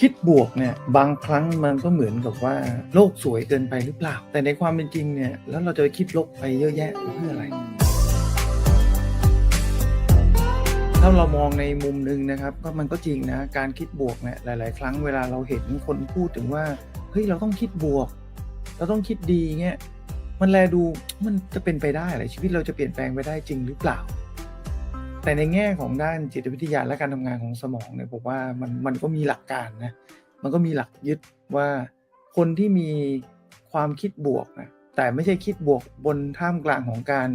คิดบวกเนี่ยบางครั้งมันก็เหมือนกับว่าโลกสวยเกินไปหรือเปล่า แต่ในความเป็นจริงเนี่ยแล้วเราจะไปคิดลบไปเยอะแยะเพื่ออะไร ถ้าเรามองในมุมหนึ่งนะครับก็มันก็จริงนะการคิดบวกเนี่ยหลาย ๆ ครั้งเวลาเราเห็นคนพูดถึงว่าเฮ้ยเราต้องคิดบวก เราต้องคิดดีเงี้ยมันแลดูมันจะเป็นไปได้เหรอชีวิตเราจะเปลี่ยนแปลงไปได้จริงหรือเปล่า แต่ในแง่ของด้านจิตวิทยาและการทำงานของสมองเนี่ยผมว่ามันมันก็มีหลักการนะมันก็มีหลักยึดว่าคนที่มีความคิดบวกนะแต่ไม่ใช่คิดบวกบนท่ามกลางของการ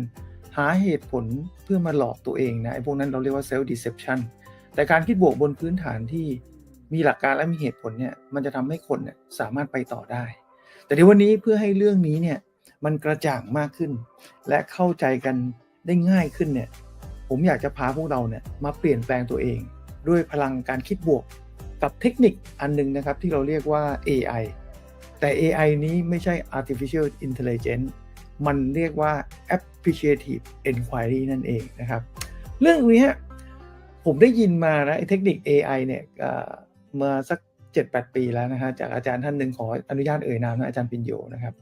หาเหตุผลเพื่อมาหลอกตัวเองนะไอ้พวกนั้นเราเรียกว่า self deception แต่การคิดบวกบนพื้นฐานที่มีหลักการและมีเหตุผลเนี่ยมันจะทำให้คนเนี่ยสามารถไปต่อได้ แต่ในวันนี้เพื่อให้เรื่องนี้เนี่ยมันกระจ่างมากขึ้น และเข้าใจกันได้ง่ายขึ้นเนี่ย ผมอยากจะพาพวกเราเนี่ยมาเปลี่ยนแปลงตัวเอง ด้วยพลังการคิดบวก กับเทคนิคอันหนึงนะครับที่เราเรียกว่า AI แต่ AI นี้ไม่ใช่ artificial intelligence มันเรียกว่า appreciative inquiry นั่นเองนะครับ เรื่องนี้ผมได้ยินมานะเทคนิค AI เนี่ยเอ่อเมื่อสัก 7-8 ปีแล้วนะฮะจากอาจารย์ท่านหนึ่งขออนุญาตเอ่ยนามนะอาจารย์ปิญโยนะครับ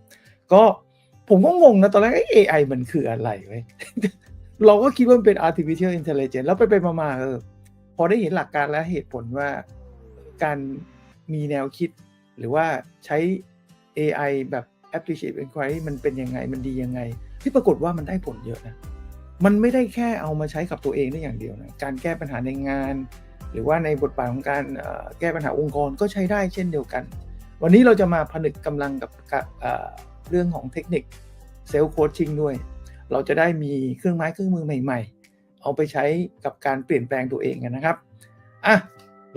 ก็ผมก็งงนะ ตอนแรก AI มันคืออะไรเว้ย เราก็คิดว่ามันเป็น artificial intelligence แล้วไปไปมาๆเออพอได้เห็นหลักการและเหตุผลว่าการมีแนวคิด หรือว่าใช้ AI แบบ appreciative inquiry มันเป็นยังไงมันดียังไง ที่ปรากฏว่ามันได้ผลเยอะนะ มันไม่ได้แค่เอามาใช้กับตัวเองได้อย่างเดียวนะ การแก้ปัญหาในงาน หรือว่าในบทบาทของการแก้ปัญหาองค์กรก็ใช้ได้เช่นเดียวกัน วันนี้เราจะมาผนึกกำลังกับเรื่องของเทคนิคเซลล์โคชชิ่งด้วย เราจะได้มีเครื่องไม้เครื่องมือใหม่ ๆ เอาไปใช้กับการเปลี่ยนแปลงตัวเองกันนะครับอะ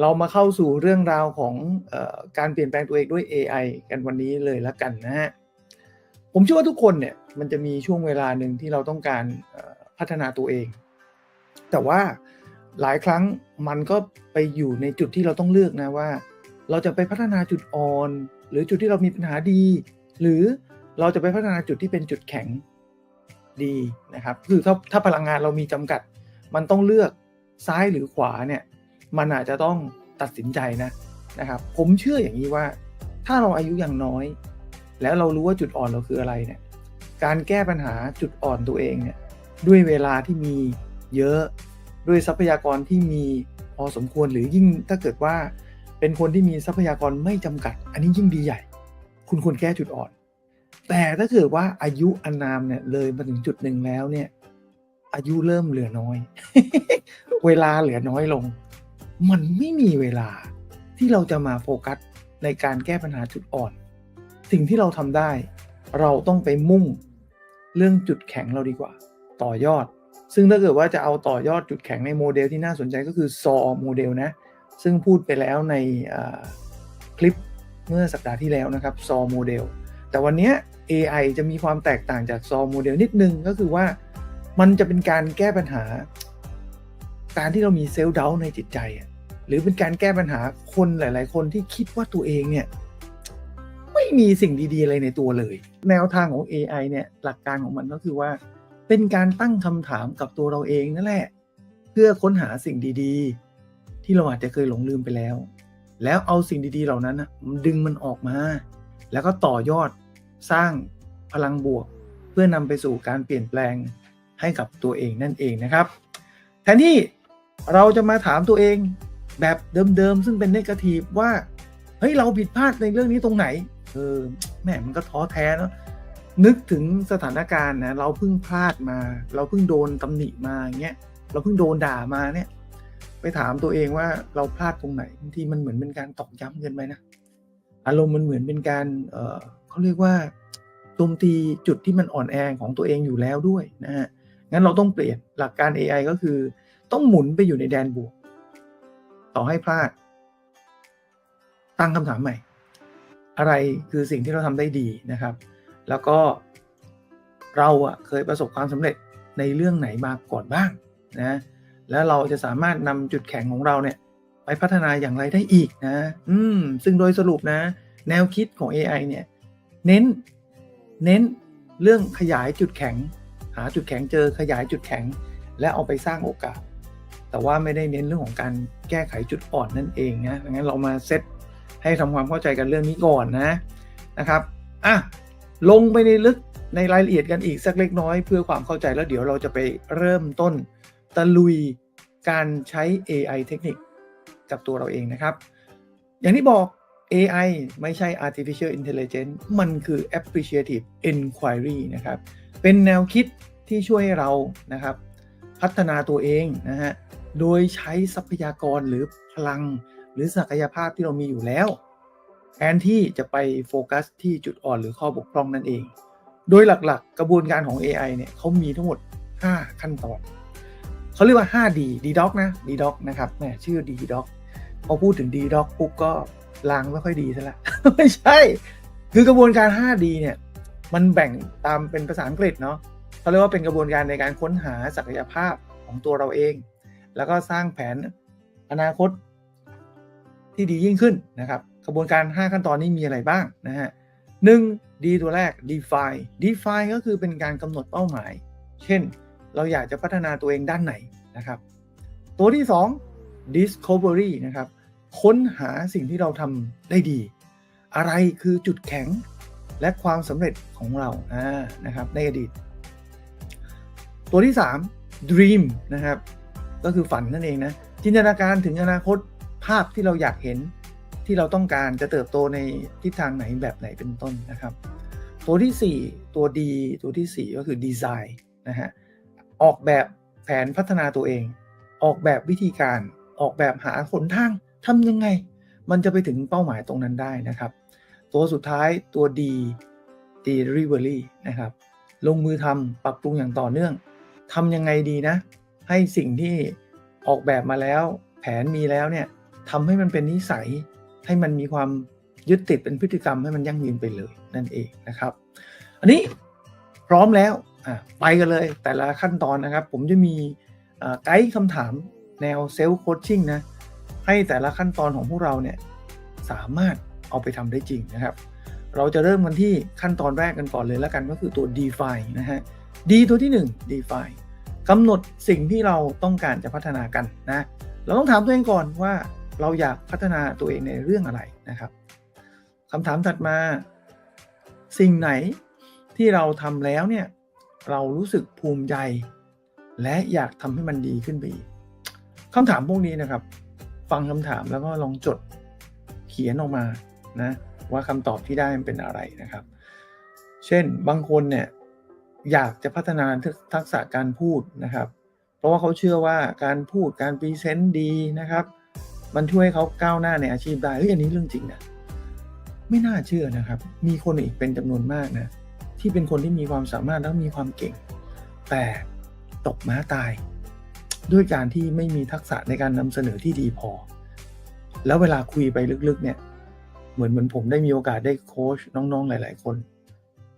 เรามาเข้าสู่เรื่องราวของออการเปลี่ยนแปลงตัวเองด้วย AI กันวันนี้เลยละกันนะฮะผมเชื่อว่าทุกคนเนี่ยมันจะมีช่วงเวลาหนึ่งที่เราต้องการพัฒนาตัวเอง แต่ว่าหลายครั้งมันก็ไปอยู่ในจุดที่เราต้องเลือกนะว่า เราจะไปพัฒนาจุดอ่อน หรือจุดที่เรามีปัญหาดี หรือเราจะไปพัฒนาจุดที่เป็นจุดแข็ง ดีนะครับคือถ้าถ้าพลังงานเรามีจำกัด มันต้องเลือกซ้ายหรือขวาเนี่ยมันอาจจะต้องตัดสินใจนะนะครับ ผมเชื่ออย่างนี้ว่า ถ้าเราอายุยังน้อย แล้วเรารู้ว่าจุดอ่อนเราคืออะไรเนี่ยการแก้ปัญหาจุดอ่อนตัวเองเนี่ยด้วยเวลาที่มีเยอะด้วยทรัพยากรที่มีพอสมควรหรือยิ่งถ้าเกิดว่าเป็นคนที่มีทรัพยากรไม่จำกัด อันนี้ยิ่งดีใหญ่ คุณควรแก้จุดอ่อน แต่ถ้าเกิดว่าอายุอานามเนี่ยเลยมาถึงจุดหนึ่งแล้วเนี่ย อายุเริ่มเหลือน้อย เวลาเหลือน้อยลง มันไม่มีเวลาที่เราจะมาโฟกัสในการแก้ปัญหาจุดอ่อน สิ่งที่เราทำได้ เราต้องไปมุ่งเรื่องจุดแข็งเราดีกว่า ต่อยอด ซึ่งถ้าเกิดว่าจะเอาต่อยอดจุดแข็งในโมเดลที่น่าสนใจก็คือซอโมเดลนะ ซึ่งพูดไปแล้วในคลิปเมื่อสัปดาห์ที่แล้วนะครับซอโมเดล แต่วันนี้ AI จะมีความแตกต่างจากซอโมเดลนิดนึงก็คือว่ามันจะเป็นการแก้ปัญหา การที่เรามีเซลล์เดาในจิตใจ หรือเป็นการแก้ปัญหาคนหลาย ๆ คนที่คิดว่าตัวเองเนี่ยไม่มีสิ่งดี ๆ อะไรในตัวเลย แนวทางของ AI เนี่ยหลักการของมันก็คือว่า เป็นการตั้งคำถามกับตัวเราเองนั่นแหละ เพื่อค้นหาสิ่งดีๆ ที่เราอาจจะเคยหลงลืมไปแล้ว แล้วเอาสิ่งดีๆ เหล่านั้นนะดึงมันออกมา แล้วก็ต่อยอด สร้างพลังบวก เพื่อนำไปสู่การเปลี่ยนแปลงให้กับตัวเองนั่นเองนะครับ แทนที่เราจะมาถามตัวเองแบบเดิมๆ ซึ่งเป็นเนกาทีฟว่า เฮ้ย เราผิดพลาดในเรื่องนี้ตรงไหน เออแหมมันก็ท้อแท้เนาะนึกถึงสถานการณ์นะเราเพิ่งพลาดมา เราเพิ่งโดนตำหนิมาอย่างเงี้ยเราเพิ่งโดนด่ามาเนี่ย ไปถามตัวเองว่าเราพลาดตรงไหนบางทีมันเหมือนเป็นการตอกย้ำเกินไปนะอารมณ์มันเหมือนเป็นการเออ เขาเรียกว่าโจมตีจุดที่มันอ่อนแอของตัวเองอยู่แล้วด้วยนะฮะงั้นเราต้องเปลี่ยนหลักการ AI ก็คือ ต้องหมุนไปอยู่ในแดนบวก ต่อให้พลาด ตั้งคำถามใหม่ อะไรคือสิ่งที่เราทำได้ดีนะครับ แล้วก็เราอะเคยประสบความสำเร็จในเรื่องไหนมาก่อนบ้างนะแล้วเราจะสามารถนำจุดแข็งของเราเนี่ย ไปพัฒนาอย่างไรได้อีกนะ อืม ซึ่งโดยสรุปนะ แนวคิดของ AI เนี่ย เน้น เน้นเรื่องขยายจุดแข็ง หาจุดแข็งเจอขยายจุดแข็ง และเอาไปสร้างโอกาส แต่ว่าไม่ได้เน้นเรื่องของการแก้ไขจุดอ่อนนั่นเองนะงั้นเรามาเซตให้ทำความเข้าใจกันเรื่องนี้ก่อนนะนะครับอะลงไปในลึกในรายละเอียดกันอีกสักเล็กน้อยเพื่อความเข้าใจแล้วเดี๋ยวเราจะไปเริ่มต้นตะลุยการใช้ AI เทคนิคกับตัวเราเองนะครับ อย่างที่บอก AI ไม่ใช่ artificial intelligence มันคือ appreciative inquiry นะครับ เป็นแนวคิดที่ช่วยให้เรานะครับ พัฒนาตัวเองนะฮะ โดยใช้ทรัพยากรหรือพลัง หรือศักยภาพที่เรามีอยู่แล้วแทนที่จะไปโฟกัสที่จุดอ่อนหรือข้อบกพร่องนั่นเอง โดยหลักๆ กระบวนการของ AI เนี่ยเขามีทั้งหมด 5 ขั้นตอน เขาเรียกว่า 5D DDoc นะ DDoc นะครับแหมชื่อ DDoc พอพูดถึง DDoc ปุ๊บก็ลางไม่ค่อยดีซะละ ไม่ใช่ คือกระบวนการ 5D เนี่ย มันแบ่งตามเป็นภาษาอังกฤษเนาะเขาเรียกว่าเป็นกระบวนการในการค้นหาศักยภาพของตัวเราเอง แล้วก็สร้างแผนอนาคตที่ดียิ่งขึ้นนะครับ กระบวนการ 5 ขั้นตอนนี้มีอะไรบ้างนะฮะหนึ่ง D ตัวแรก define define ก็คือเป็นการกำหนดเป้าหมาย เช่น เราอยากจะพัฒนาตัวเองด้านไหนนะครับ ตัวที่ 2 discovery นะครับ ค้นหาสิ่งที่เราทำได้ดี อะไรคือจุดแข็งและความสำเร็จของเรานะครับในอดีต ตัวที่ 3 dream นะครับ ก็คือฝันนั่นเองนะ จินตนาการถึงอนาคตภาพที่เราอยากเห็นที่เราต้องการจะเติบโตในทิศทางไหนแบบไหนเป็นต้นนะครับ ตัวที่ 4 ตัวดีตัวทีสี่4 ก็คือดีไซน์นะฮะออกแบบแผนพัฒนาตัวเอง ออกแบบวิธีการ ออกแบบหาหนทางทำยังไง มันจะไปถึงเป้าหมายตรงนั้นได้นะครับ ตัวสุดท้ายตัวดี delivery นะครับลงมือทำปรับปรุงอย่างต่อเนื่องทำยังไงดีนะ ให้สิ่งที่ออกแบบมาแล้ว แผนมีแล้วเนี่ยทำให้มันเป็นนิสัย ให้มันมีความยึดติดเป็นพฤติกรรมให้มันยั่งยืนไปเลยนั่นเองนะครับ อันนี้พร้อมแล้วอะไปกันเลยแต่ละขั้นตอนนะครับ ผมจะมีไกด์คำถาม แนวเซลล์โคชชิ่งนะ ให้แต่ละขั้นตอนของพวกเราเนี่ยสามารถเอาไปทำได้จริงนะครับ เราจะเริ่มกันที่ขั้นตอนแรกกันก่อนเลยแล้วกันก็คือตัว define นะฮะ D ตัวที่ 1 define กำหนดสิ่งที่เราต้องการจะพัฒนากันนะ เราต้องถามตัวเองก่อนว่าเราอยากพัฒนาตัวเองในเรื่องอะไรนะครับคำถามถัดมา สิ่งไหนที่เราทำแล้วเนี่ยเรารู้สึกภูมิใจ และอยากทำให้มันดีขึ้นไปอีก คำถามพวกนี้นะครับ ฟังคำถามแล้วก็ลองจดเขียนออกมานะว่าคำตอบที่ได้มันเป็นอะไรนะครับ เช่นบางคนเนี่ยอยากจะพัฒนาทักษะการพูดนะครับ เพราะว่าเขาเชื่อว่าการพูดการพรีเซนต์ดีนะครับ มันช่วยเขาก้าวหน้าในอาชีพได้เฮ้ยอันนี้เรื่องจริงนะไม่น่าเชื่อนะครับ มีคนอีกเป็นจำนวนมากนะที่เป็นคนที่มีความสามารถแล้วมีความเก่ง แต่ตกม้าตาย ด้วยการที่ไม่มีทักษะในการนำเสนอที่ดีพอ แล้วเวลาคุยไปลึกๆเนี่ย เหมือนเหมือนผมได้มีโอกาสได้โค้ชน้องๆหลาย ๆ คน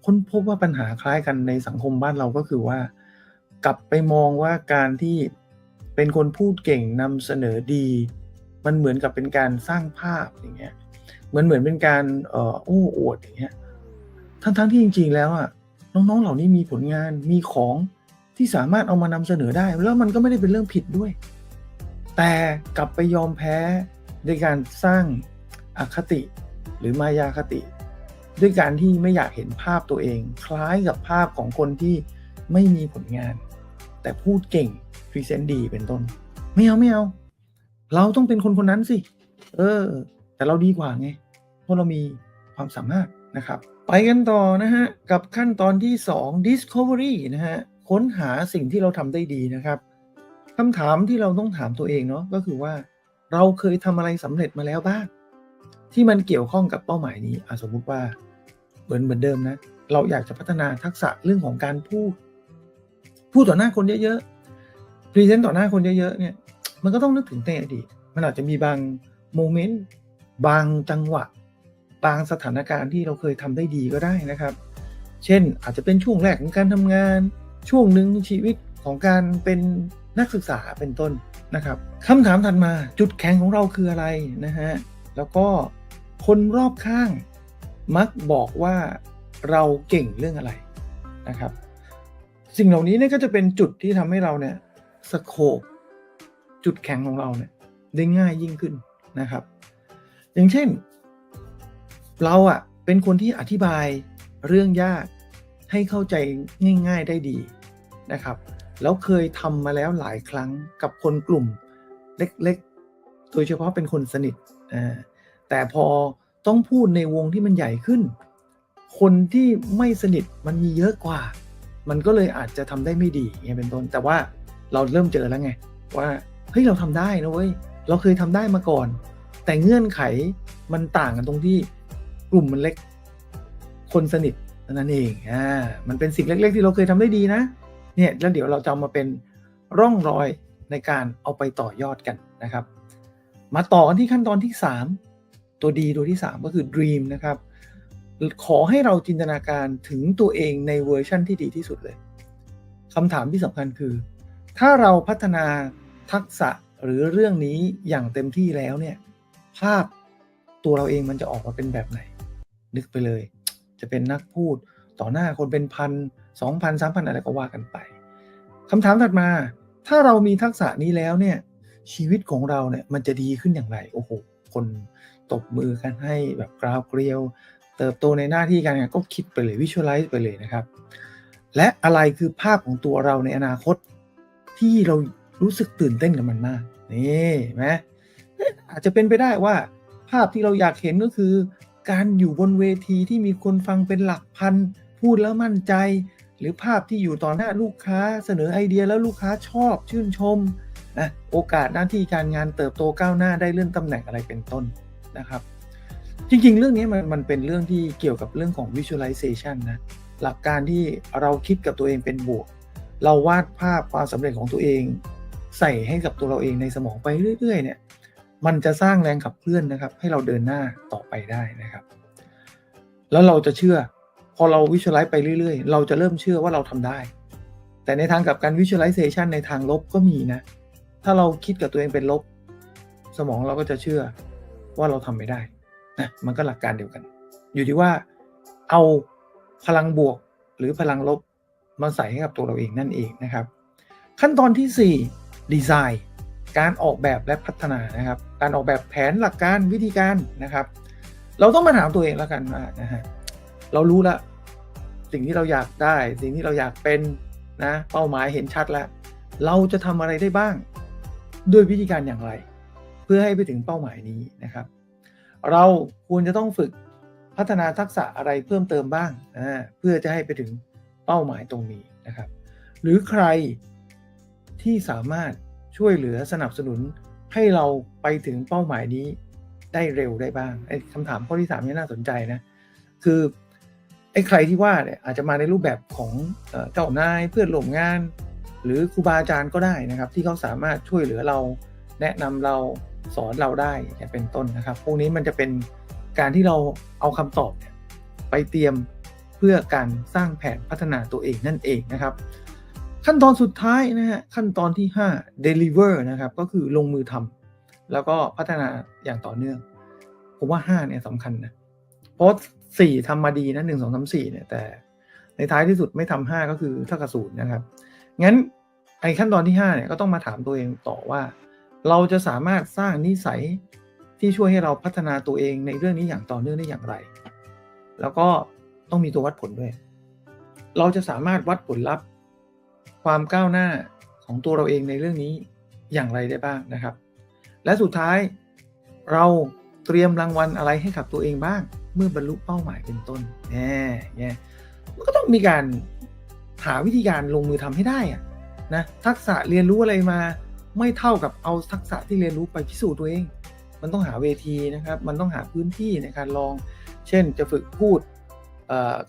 ค้นพบว่าปัญหาคล้ายกันในสังคมบ้านเราก็คือว่า กลับไปมองว่าการที่เป็นคนพูดเก่งนำเสนอดี มันเหมือนกับเป็นการสร้างภาพอย่างเงี้ยเหมือนเหมือนเป็นการเอ่อโอ้อวดอย่างเงี้ยทั้งทั้งที่จริง ๆ แล้วอะน้องๆเหล่านี้มีผลงานมีของ ที่สามารถเอามานำเสนอได้ แล้วมันก็ไม่ได้เป็นเรื่องผิดด้วย แต่กลับไปยอมแพ้ในการสร้างอคติหรือมายาคติ ด้วยการที่ไม่อยากเห็นภาพตัวเอง คล้ายกับภาพของคนที่ไม่มีผลงาน แต่พูดเก่งพรีเซนต์ดีเป็นต้น ไม่เอาไม่เอา เราต้องเป็นคนคนนั้นสิ เออ แต่เราดีกว่าไง เพราะเรามีความสามารถนะครับ ไปกันต่อนะฮะ กับขั้นตอนที่ 2 discovery นะฮะ ค้นหาสิ่งที่เราทำได้ดีนะครับคำถามที่เราต้องถามตัวเองเนาะก็คือว่า เราเคยทำอะไรสำเร็จมาแล้วบ้างที่มันเกี่ยวข้องกับเป้าหมายนี้อสมมุติว่าเหมือนเหมือนเดิมนะ เราอยากจะพัฒนาทักษะเรื่องของการพูด พูดต่อหน้าคนเยอะๆพรีเซนต์ต่อหน้าคนเยอะๆเนี่ยมันก็ต้องนึกถึงในอดีตมันอาจจะมีบางโมเมนต์บางจังหวะ บางสถานการณ์ที่เราเคยทำได้ดีก็ได้นะครับ เช่นอาจจะเป็นช่วงแรกของการทำงาน ช่วงหนึ่งชีวิตของการเป็นนักศึกษาเป็นต้นนะครับคำถามถัดมาจุดแข็งของเราคืออะไรนะฮะแล้วก็คนรอบข้างมักบอกว่าเราเก่งเรื่องอะไรนะครับ สิ่งเหล่านี้เนี่ยก็จะเป็นจุดที่ทำให้เราเนี่ยสโคปจุดแข็งของเราเนี่ยได้ง่ายยิ่งขึ้นนะครับ อย่างเช่น เราอะเป็นคนที่อธิบายเรื่องยาก ให้เข้าใจง่าย ๆได้ดีนะครับ แล้วเคยทำมาแล้วหลายครั้งกับคนกลุ่มเล็กๆ โดยเฉพาะเป็นคนสนิทแต่พอต้องพูดในวงที่มันใหญ่ขึ้น คนที่ไม่สนิทมันมีเยอะกว่า มันก็เลยอาจจะทำได้ไม่ดีเงี้ยเป็นต้น แต่ว่าเราเริ่มเจอแล้วไงว่าเฮ้ยเราทำได้นะเว้ยเราเคยทำได้มาก่อน แต่เงื่อนไขมันต่างกันตรงที่กลุ่มมันเล็ก คนสนิท นั้นเอง อ่า มันเป็นสิ่งเล็ก ๆ ที่เราเคยทำได้ดีนะ เนี่ย แล้วเดี๋ยวเราจะามาเป็นร่องรอยในการเอาไปต่อยอดกันนะครับ มาต่อกันที่ขั้นตอนที่ 3 ตัวดีตัวที่ 3 ก็คือ dream นะครับ ขอให้เราจินตนาการถึงตัวเองในเวอร์ชั่นที่ดีที่สุดเลยคำถามที่สำคัญคือ ถ้าเราพัฒนาทักษะหรือเรื่องนี้อย่างเต็มที่แล้วเนี่ย ภาพตัวเราเองมันจะออกมาเป็นแบบไหน นึกไปเลย จะเป็นนักพูดต่อหน้าคนเป็นพันสองพันสามพันอะไรก็ว่ากันไปคำถามถัดมา ถ้าเรามีทักษะนี้แล้วเนี่ยชีวิตของเราเนี่ยมันจะดีขึ้นอย่างไร โอ้โห คนตบมือกันให้แบบกราวเกลียว เติบโตในหน้าที่การงานก็คิดไปเลยวิชวลไลซ์ไปเลยนะครับ และอะไรคือภาพของตัวเราในอนาคต ที่เรารู้สึกตื่นเต้นกับมันมาก นี่ไหมอาจจะเป็นไปได้ว่าภาพที่เราอยากเห็นก็คือ การอยู่บนเวทีที่มีคนฟังเป็นหลักพัน พูดแล้วมั่นใจ หรือภาพที่อยู่ต่อหน้าลูกค้าเสนอไอเดียแล้วลูกค้าชอบชื่นชมนะโอกาสหน้าที่การงานเติบโตก้าวหน้าได้เลื่อนตำแหน่งอะไรเป็นต้นนะครับ จริงๆ เรื่องนี้มันมันเป็นเรื่องที่เกี่ยวกับเรื่องของ visualization นะหลักการที่เราคิดกับตัวเองเป็นบวก เราวาดภาพความสำเร็จของตัวเอง ใส่ให้กับตัวเราเองในสมองไปเรื่อยๆเนี่ย มันจะสร้างแรงขับเคลื่อนนะครับ ให้เราเดินหน้าต่อไปได้นะครับ แล้วเราจะเชื่อ พอเรา visualize ไปเรื่อยๆ เราจะเริ่มเชื่อว่าเราทำได้ แต่ในทางกับการ visualization ในทางลบก็มีนะ ถ้าเราคิดกับตัวเองเป็นลบ สมองเราก็จะเชื่อว่าเราทำไม่ได้นะมันก็หลักการเดียวกัน อยู่ที่ว่าเอาพลังบวกหรือพลังลบมาใส่ให้กับตัวเราเองนั่นเองนะครับ ขั้นตอนที่4ดีไซน์ การออกแบบและพัฒนานะครับ การออกแบบแผนหลักการวิธีการนะครับ เราต้องมาถามตัวเองแล้วกันว่านะฮะเรารู้ละสิ่งที่เราอยากได้ สิ่งที่เราอยากเป็นนะเป้าหมายเห็นชัดแล้ว เราจะทำอะไรได้บ้าง ด้วยวิธีการอย่างไร เพื่อให้ไปถึงเป้าหมายนี้นะครับ เราควรจะต้องฝึกพัฒนาทักษะอะไรเพิ่มเติมบ้างนะเพื่อจะให้ไปถึงเป้าหมายตรงนี้นะครับ หรือใครที่สามารถ ช่วยเหลือสนับสนุนให้เราไปถึงเป้าหมายนี้ได้เร็วได้บ้างไอ้คำถามข้อที่สามนี่น่าสนใจนะ คือไอ้ใครที่ว่าเนี่ยอาจจะมาในรูปแบบของเจ้านายเพื่อนร่วมงาน หรือครูบาอาจารย์ก็ได้นะครับ ที่เขาสามารถช่วยเหลือเราแนะนำเราสอนเราได้เป็นต้นนะครับ พวกนี้มันจะเป็นการที่เราเอาคำตอบไปเตรียมเพื่อการสร้างแผนพัฒนาตัวเองนั่นเองนะครับ ขั้นตอนสุดท้ายนะฮะขั้นตอนที่ 5 deliver นะครับ ก็คือลงมือทำแล้วก็พัฒนาอย่างต่อเนื่อง ผมว่า 5 เนี่ยสำคัญนะเพราะสี่ทำมาดีนะหนึ่งสองสามสี่เนี่ยแต่ในท้ายที่สุดไม่ทำห้าก็คือเท่ากับศูนย์นะครับ งั้นไอ้ขั้นตอนที่5เนี่ยก็ต้องมาถามตัวเองต่อว่า เราจะสามารถสร้างนิสัยที่ช่วยให้เราพัฒนาตัวเองในเรื่องนี้อย่างต่อเนื่องได้อย่างไร แล้วก็ต้องมีตัววัดผลด้วย เราจะสามารถวัดผลลัพธ์ ความก้าวหน้าของตัวเราเองในเรื่องนี้อย่างไรได้บ้างนะครับ และสุดท้ายเราเตรียมรางวัลอะไรให้กับตัวเองบ้าง เมื่อบรรลุเป้าหมายเป็นต้นแง่แง่มันก็ต้องมีการหาวิธีการลงมือทำให้ได้อะนะทักษะเรียนรู้อะไรมาไม่เท่ากับเอาทักษะที่เรียนรู้ไปพิสูจน์ตัวเอง มันต้องหาเวทีนะครับ มันต้องหาพื้นที่ในการลอง เช่นจะฝึกพูด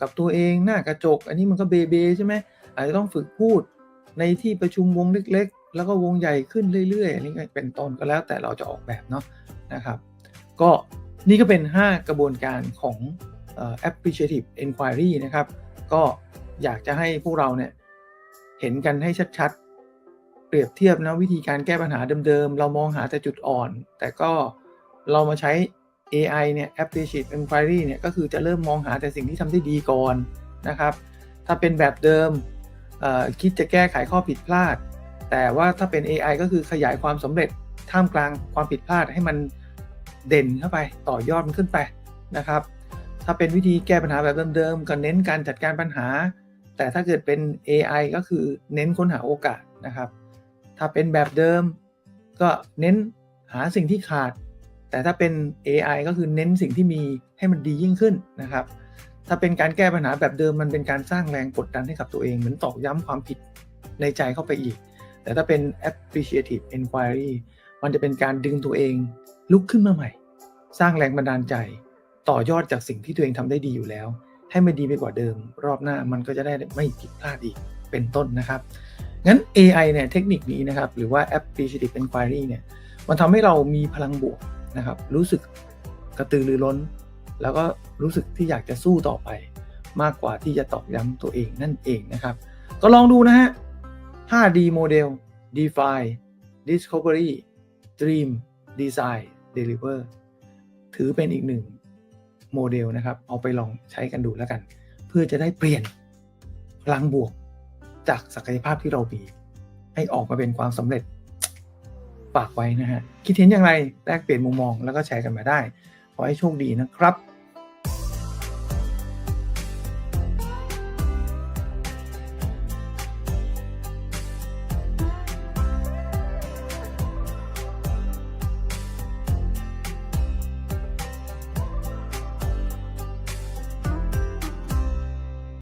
กับตัวเองหน้ากระจก อันนี้มันก็เบเบใช่ไหมอาจจะต้องฝึกพูด ในที่ประชุมวงเล็ก ๆ แล้วก็วงใหญ่ขึ้นเรื่อยๆอันนี้เป็นต้นก็แล้วแต่เราจะออกแบบเนาะนะครับ ก็นี่ก็เป็น 5 กระบวนการของ appreciative inquiry นะครับ ก็อยากจะให้พวกเราเนี่ยเห็นกันให้ชัดๆ เปรียบเทียบนะวิธีการแก้ปัญหาเดิมๆ เรามองหาแต่จุดอ่อน แต่ก็เรามาใช้ AI เนี่ย appreciative inquiry เนี่ยก็คือจะเริ่มมองหาแต่สิ่งที่ทำได้ดีก่อนนะครับ ถ้าเป็นแบบเดิม คิดจะแก้ไขข้อผิดพลาด แต่ว่าถ้าเป็น AI ก็คือขยายความสำเร็จท่ามกลางความผิดพลาดให้มันเด่นเข้าไปต่อยอดมันขึ้นไปนะครับ ถ้าเป็นวิธีแก้ปัญหาแบบเดิมๆก็เน้นการจัดการปัญหา แต่ถ้าเกิดเป็น AI ก็คือเน้นค้นหาโอกาสนะครับ ถ้าเป็นแบบเดิมก็เน้นหาสิ่งที่ขาด แต่ถ้าเป็น AI ก็คือเน้นสิ่งที่มีให้มันดียิ่งขึ้นนะครับ ถ้าเป็นการแก้ปัญหาแบบเดิมมันเป็นการสร้างแรงกดดันให้กับตัวเอง เหมือนตอกย้ำความผิดในใจเข้าไปอีก แต่ถ้าเป็น appreciative inquiry มันจะเป็นการดึงตัวเอง ลุกขึ้นมาใหม่ สร้างแรงบันดาลใจ ต่อยอดจากสิ่งที่ตัวเองทำได้ดีอยู่แล้ว ให้มันดีไปกว่าเดิม รอบหน้ามันก็จะได้ไม่ผิดพลาดอีกเป็นต้นนะครับ งั้น AI เนี่ยเทคนิคนี้นะครับ หรือว่า appreciative inquiry เนี่ย มันทำให้เรามีพลังบวกนะครับ รู้สึกกระตือรือร้น แล้วก็รู้สึกที่อยากจะสู้ต่อไป มากกว่าที่จะตอกย้ำตัวเองนั่นเองนะครับ ก็ลองดูนะฮะ 5D โมเดล Define Discovery Dream Design Deliver ถือเป็นอีกหนึ่งโมเดลนะครับ เอาไปลองใช้กันดูแล้วกัน เพื่อจะได้เปลี่ยนพลังบวกจากศักยภาพที่เรามี ให้ออกมาเป็นความสำเร็จฝากไว้นะฮะ คิดเห็นอย่างไรแลกเปลี่ยนมุมมองแล้วก็แชร์กันมาได้ ขอให้โชคดีนะครับ